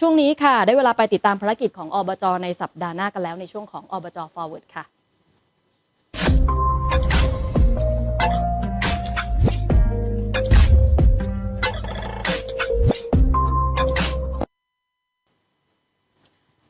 ช่วงนี้ค่ะ ได้เวลาไปติดตามภารกิจของอบจในสัปดาห์หน้ากันแล้วในช่วงของอบจ forward ค่ะ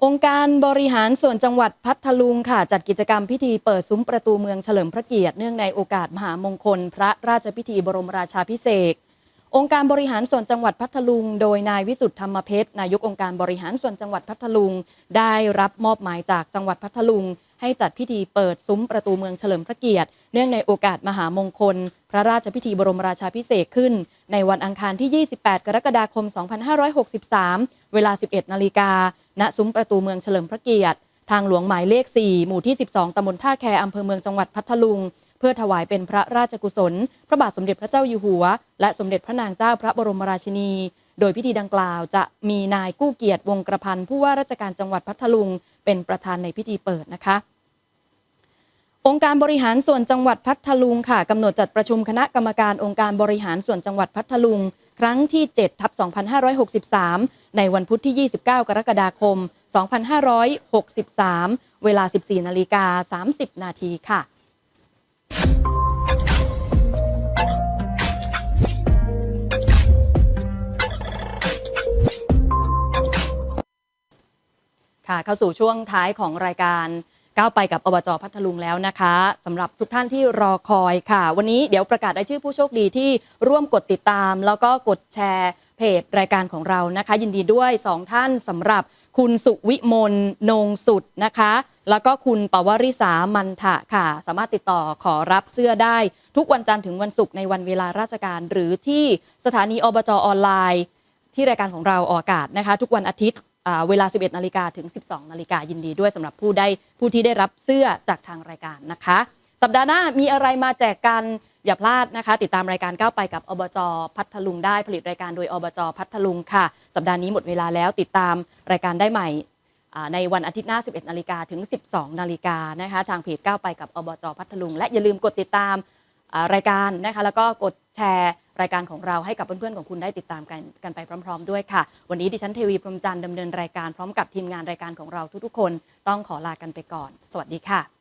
องค์การบริหารส่วนจังหวัดพัทลุงค่ะ จัดกิจกรรมพิธีเปิดซุ้มประตูเมืองเฉลิมพระเกียรติเนื่องในโอกาสมหามงคล พระราชพิธีบรมราชาพิเศษก องค์การบริหารส่วนจังหวัดพัทลุง โดยนายวิสุทธธรรมเพชรนายกองค์การบริหารส่วนจังหวัดพัทลุง ได้รับมอบหมายจากจังหวัดพัทลุง ให้จัดพิธีเปิดซุ้มประตูเมืองเฉลิมพระเกียรติ เนื่องในโอกาสมหามงคล พระราชพิธีบรมราชาพิเศษขึ้น ในวันอังคารที่ 28 กรกฎาคม 2563 เวลา 11 นาฬิกา ณ ซุ้มประตูเมืองเฉลิมพระเกียรติ ทางหลวงหมายเลข 4 หมู่ที่ 12ตำบลท่าแคอำเภอเมืองจังหวัดพัทลุง เพื่อถวายเป็นพระราชกุศล พระบาทสมเด็จพระเจ้าอยู่หัว และสมเด็จพระนางเจ้าพระบรมราชินี โดยพิธีดังกล่าวจะมีนายกู้เกียรติวงกระพันผู้ว่าราชการจังหวัดพัทลุง เป็นประธานในพิธีเปิดนะคะองค์การบริหารส่วนจังหวัดพัทลุงค่ะกำหนดจัดประชุมคณะกรรมการองค์การบริหารส่วนจังหวัดพัทลุง ครั้งที่7ทับ2563 ในวันพุธที่ 29 กรกฎาคม 2563 เวลา 14นาฬิกา30 นาทีค่ะ ค่ะเข้าสู่ช่วงท้ายของรายการก้าวไปกับอบจพัทลุงแล้วนะคะสำหรับทุกท่านที่รอคอยค่ะ วันนี้เดี๋ยวประกาศรายชื่อผู้โชคดีที่ร่วมกดติดตาม แล้วก็กดแชร์เพจรายการของเรานะคะ ยินดีด้วย 2 ท่านสำหรับคุณสุวิมลนงสุดนะคะ แล้วก็คุณปวริษามันทะค่ะ สามารถติดต่อขอรับเสื้อได้ ทุกวันจันทร์ถึงวันศุกร์ในวันเวลาราชการ หรือที่สถานีอบจออนไลน์ ที่รายการของเราออกอากาศนะคะ ทุกวันอาทิตย์ เวลา 11 นาฬิกาถึง 12 นาฬิกายินดีด้วยสำหรับผู้ได้ผู้ที่ได้รับเสื้อจากทางรายการนะคะ สัปดาห์หน้ามีอะไรมาแจกกันอย่าพลาดนะคะ ติดตามรายการก้าวไปกับอบจพัทลุงได้ผลิตรายการโดยอบจพัทลุงค่ะ สัปดาห์นี้หมดเวลาแล้วติดตามรายการได้ใหม่ในวันอาทิตย์หน้า 11 นาฬิกาถึง 12 นาฬิกานะคะ ทางเพจก้าวไปกับอบจพัทลุง และอย่าลืมกดติดตาม รายการนะคะแล้วก็กดแชร์รายการของเราให้กับเพื่อนๆของคุณได้ติดตามกันกันไปพร้อม ๆ ด้วยค่ะ วันนี้ดิฉันเทวีพรหมจันทร์ดำเนินรายการพร้อมกับทีมงานรายการของเราทุกๆคน ต้องขอลากันไปก่อน สวัสดีค่ะ